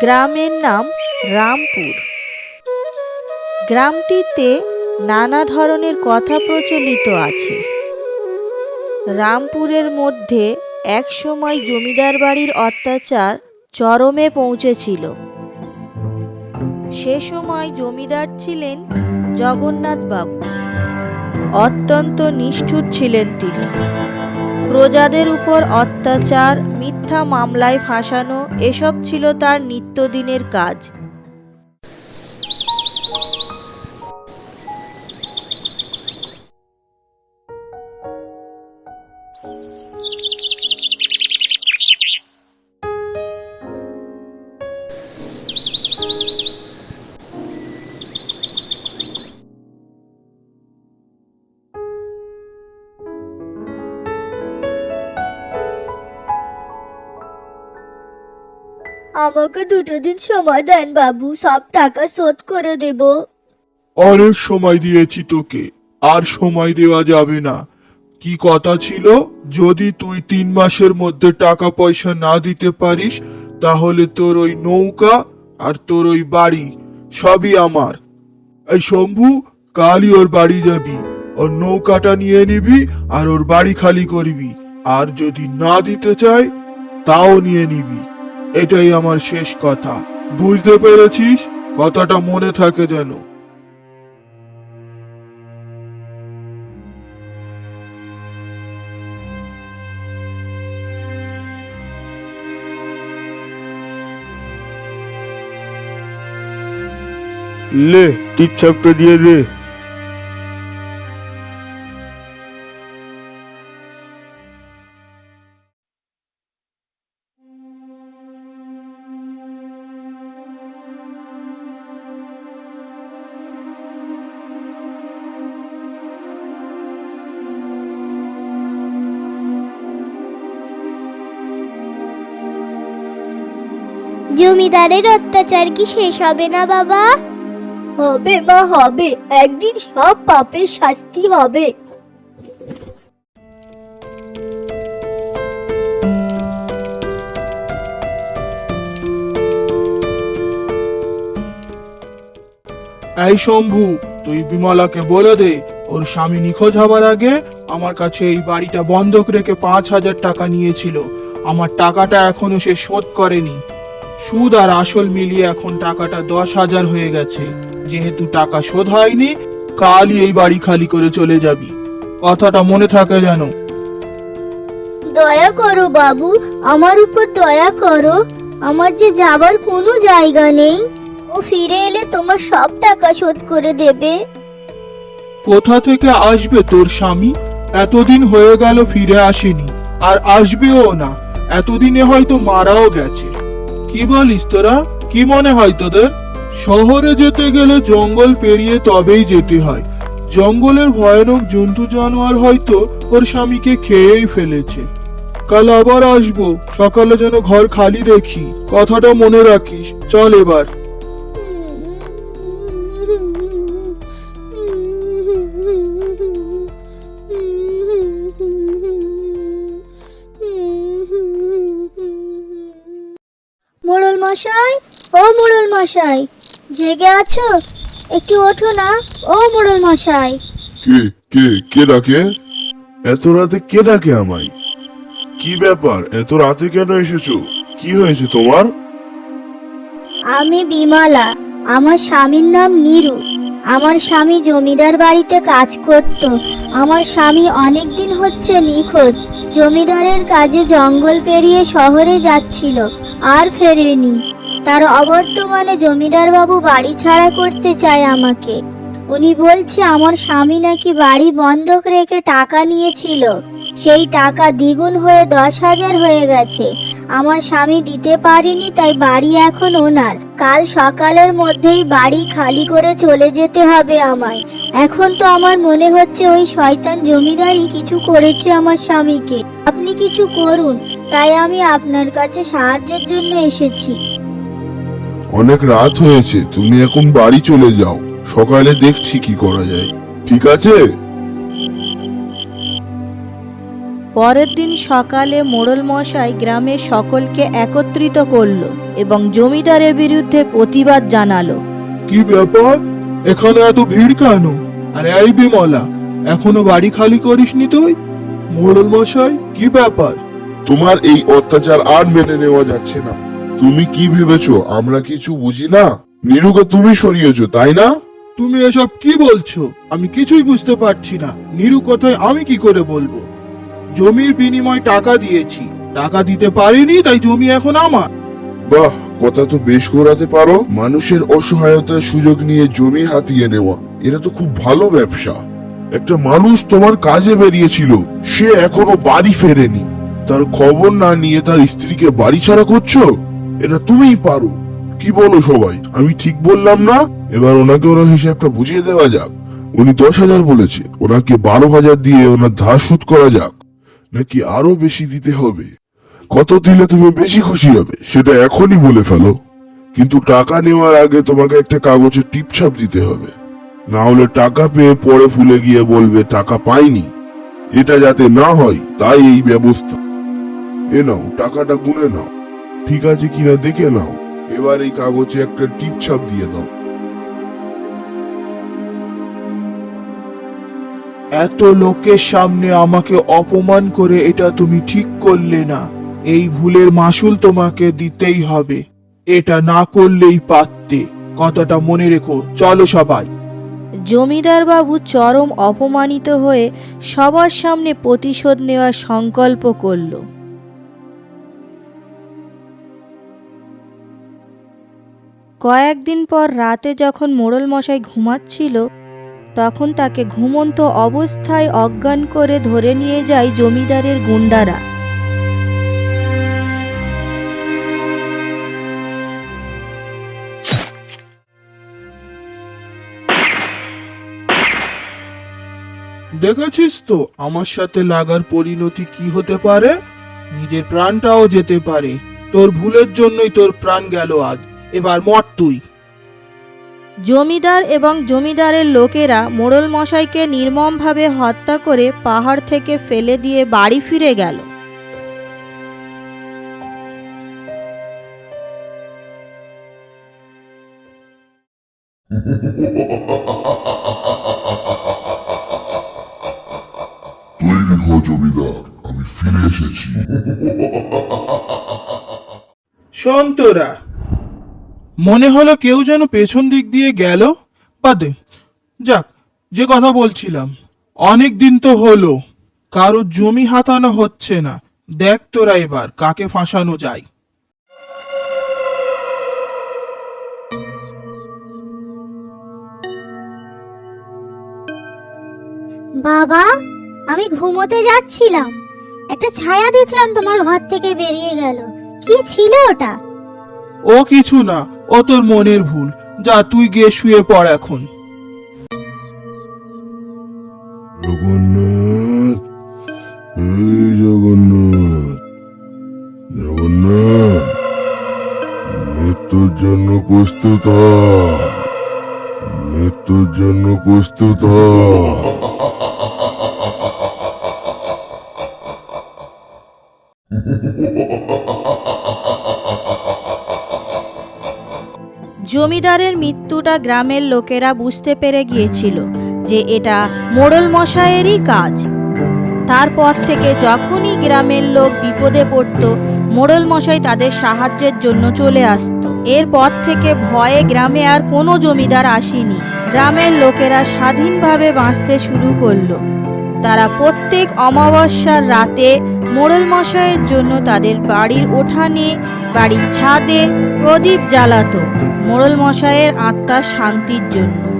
গ্রামের নাম রামপুর। গ্রামটিতে নানা ধরনের কথা প্রচলিত আছে। রামপুরের মধ্যে একসময় জমিদার বাড়ির অত্যাচার চরমে পৌঁছেছিল। সে সময় জমিদার ছিলেন জগন্নাথ বাবু অত্যন্ত নিষ্ঠুর ছিলেন তিনি। প্রজাদের উপর অত্যাচার মিথ্যা মামলায় ফাঁসানো এসব ছিল তার নিত্যদিনের কাজ। আমাকে দুটো দিন সময় দেন বাবু, সব টাকা শোধ করে দেব। অনেক সময় দিয়েছি তোকে, আর সময় দেওয়া যাবে না। কি কথা ছিল? যদি তুই তিন মাসের মধ্যে টাকা পয়সা না দিতে পারিস, তাহলে তোর ওই নৌকা আর তোর ওই বাড়ি সবই আমার। এই শম্ভু, কালই ওর বাড়ি যাবি। ওর নৌকাটা নিয়ে নিবি আর ওর বাড়ি খালি করবি। আর যদি না দিতে চায়, তাও নিয়ে নিবি। এটাই আমার শেষ কথা। বুঝতে পেরেছিস? কথাটা মনে থাকে যেন। লে টিপ টিপছাপটা দিয়ে দে। জমিদারের অত্যাচার কি শেষ হবে না বাবা? হবে মা হবে। একদিন সব পাপের শাস্তি হবে। এই শম্ভু তুই বিমলাকে বলে দে ওর স্বামী নিখোঁজ হবার আগে আমার কাছে এই বাড়িটা বন্ধক রেখে পাঁচ হাজার টাকা নিয়েছিল। আমার টাকাটা এখনও সে শোধ করেনি। সুদ আর আসল মিলিয়ে এখন টাকাটা দশ হাজার হয়ে গেছে। যেহেতু টাকা শোধ হয়নি কালই এই বাড়ি খালি করে চলে যাবি। কথাটা মনে থাকে যেন। দয়া করো বাবু আমার উপর দয়া করো। আমার যে যাবার কোনো জায়গা নেই। ও ফিরে এলে তোমার সব টাকা শোধ করে দেবে। কোথা থেকে আসবে তোর স্বামী? এতদিন হয়ে গেল ফিরে আসেনি আর আসবেও না। এতদিনে হয়তো মারাও গেছে। কি বলিস তোরা? কি মনে হয় তোদের? শহরে যেতে গেলে জঙ্গল পেরিয়ে তবেই যেতে হয়। জঙ্গলের ভয়ানক জন্তু জানোয়ার হয়তো ওর স্বামীকে খেয়েই ফেলেছে। কাল আবার আসব। সকালে যেন ঘর খালি দেখি। কথাটা মনে রাখিস। চল এবার। মোড়ল মশাই ও মোড়ল মশাই জেগে আছো? একটু ওঠো না ও মোড়ল মশাই কে কে কে ডাকে? এত রাতে কে ডাকে আমায়? কি ব্যাপার এত রাতে কেন এসেছ? কি হয়েছে তোমার? আমি বিমলা আমার স্বামীর নাম নিরু। আমার স্বামী জমিদার বাড়িতে কাজ করত। আমার স্বামী অনেক দিন হচ্ছে নিখোঁজ। জমিদারের কাজে জঙ্গল পেরিয়ে শহরে যাচ্ছিল। আর ফেরেনি। তার অবর্তমানে জমিদার বাবু বাড়ি ছাড়া করতে চায় আমাকে। উনি বলছে, আমার স্বামী নাকি বাড়ি বন্ধক রেখে টাকা নিয়েছিল। সেই টাকা দ্বিগুণ হয়ে দশ হাজার হয়ে গেছে। আমার স্বামী দিতে পারেনি, তাই বাড়ি এখন ওনার। কাল সকালের মধ্যেই বাড়ি খালি করে চলে যেতে হবে আমায়। এখন তো আমার মনে হচ্ছে ওই শয়তান জমিদারই কিছু করেছে আমার স্বামীকে। আপনি কিছু করুন। তাই আমি আপনার কাছে সাহায্যের জন্য এসেছি। অনেক রাত হয়েছে তুমি এখন বাড়ি চলে যাও। সকালে দেখছি কি করা যায়। ঠিক আছে? পরের দিন সকালে মোড়ল মশাই গ্রামের সকলকে একত্রিত করল এবং জমিদারের বিরুদ্ধে প্রতিবাদ জানালো। কি ব্যাপার? এখানে এত ভিড় কেন? আরে এই বিমলা এখনও বাড়ি খালি করিসনি তুই? মোড়ল মশাই কি ব্যাপার? তোমার এই অত্যাচার আর মেনে নেওয়া যাচ্ছে না। তুমি কি ভেবেছো? আমরা কিছু বুঝি না? নিরুকে তুমি সরিয়েছো তাই না? তুমি এসব কি বলছো? আমি কিছুই বুঝতে পারছি না। নিরু কথায় আমি কি করে বলব? জমির বিনিময় টাকা দিয়েছি। টাকা দিতে পারিনি তাই জমি এখন আমার। বাহ কথা তো বেশ করাতে পারো। মানুষের অসহায়তার সুযোগ নিয়ে জমি হাতিয়ে নেওয়া এটা তো খুব ভালো ব্যবসা। একটা মানুষ তোমার কাজে বেরিয়েছিল সে এখনও বাড়ি ফেরেনি। তার খবর না নিয়ে তার স্ত্রীকে বাড়ি ছাড়া করছ? এটা তুমিই পারো। কি বলো সবাই? আমি ঠিক বললাম না? এবার ওনাকে ওনার হিসাবটা বুঝিয়ে দেওয়া যাক। উনি দশ হাজার বলেছে। ওনাকে বারো হাজার দিয়ে ওনার ধার শোধ করা যাক। নাকি আরও বেশি দিতে হবে? কত দিলে তুমি বেশি খুশি হবে? সেটা এখনই বলে ফেলো। কিন্তু টাকা নেওয়ার আগে তোমাকে একটা কাগজে টিপছাপ দিতে হবে। না হলে টাকা পেয়ে পরে ফুলে গিয়ে বলবে, টাকা পাইনি। এটা যাতে না হয়, তাই এই ব্যবস্থা। এ নাও টাকাটা গুনে নাও। ঠিক আছে কিনা দেখে নাও। এবার এই কাগজে একটা টিপছাপ দিয়ে দাও। এত লোকের সামনে আমাকে অপমান করে এটা তুমি ঠিক করলে না। এই ভুলের মাসুল তোমাকে দিতেই হবে। এটা না করলেই পারতে। কথাটা মনে রেখো। চলো সবাই। জমিদার বাবু চরম অপমানিত হয়ে সবার সামনে প্রতিশোধ নেওয়ার সংকল্প করল। কয়েকদিন পর রাতে যখন মোড়ল মশাই ঘুমাচ্ছিল, তখন তাকে ঘুমন্ত অবস্থায় অজ্ঞান করে ধরে নিয়ে যায় জমিদারের গুন্ডারা দেখেছিস তো, আমার সাথে লাগার পরিণতি কি হতে পারে? নিজের প্রাণটাও যেতে পারে। তোর ভুলের জন্যই তোর প্রাণ গেল আজ। এবার মর তুই। জমিদার এবং জমিদারের লোকেরা মোড়ল মশাইকে নির্মমভাবে হত্যা করে পাহাড় থেকে ফেলে দিয়ে বাড়ি ফিরে গেল। তৈরি হো জমিদার আমি ফিরে এসেছি। শোন তোরা মনে হলো কেউ যেন পেছন দিক দিয়ে গেল। বাদে, যাক, যে কথা বলছিলাম, অনেক দিন তো হলো, কারও জমি হাতানো হচ্ছে না। দেখ তোরা এবার, কাকে ফাঁসানো যায়। বাবা, আমি ঘুমোতে যাচ্ছিলাম। একটা ছায়া দেখলাম তোমার ঘর থেকে বেরিয়ে গেল। কি ছিল ওটা? ও কিছু না, ও তোর মনের ভুল, যা তুই গিয়ে শুয়ে পড় এখন। জগন্নাথ জগন্নাথ মৃত্যুর জন্য প্রস্তুত মৃত্যুর জন্য প্রস্তুত জমিদারের মৃত্যুটা গ্রামের লোকেরা বুঝতে পেরে গিয়েছিল যে এটা মোড়ল মশাইয়েরই কাজ। তারপর থেকে যখনই গ্রামের লোক বিপদে পড়তো, মোড়ল মশাই তাদের সাহায্যের জন্য চলে আসতো। এরপর থেকে ভয়ে গ্রামে আর কোনো জমিদার আসেনি। গ্রামের লোকেরা স্বাধীনভাবে বাঁচতে শুরু করল। তারা প্রত্যেক অমাবস্যার রাতে মোড়ল মশাইয়ের জন্য তাদের বাড়ির উঠানে বাড়ির ছাদে প্রদীপ জ্বালাতো। মোড়ল মশাইয়ের আত্মার শান্তির জন্য।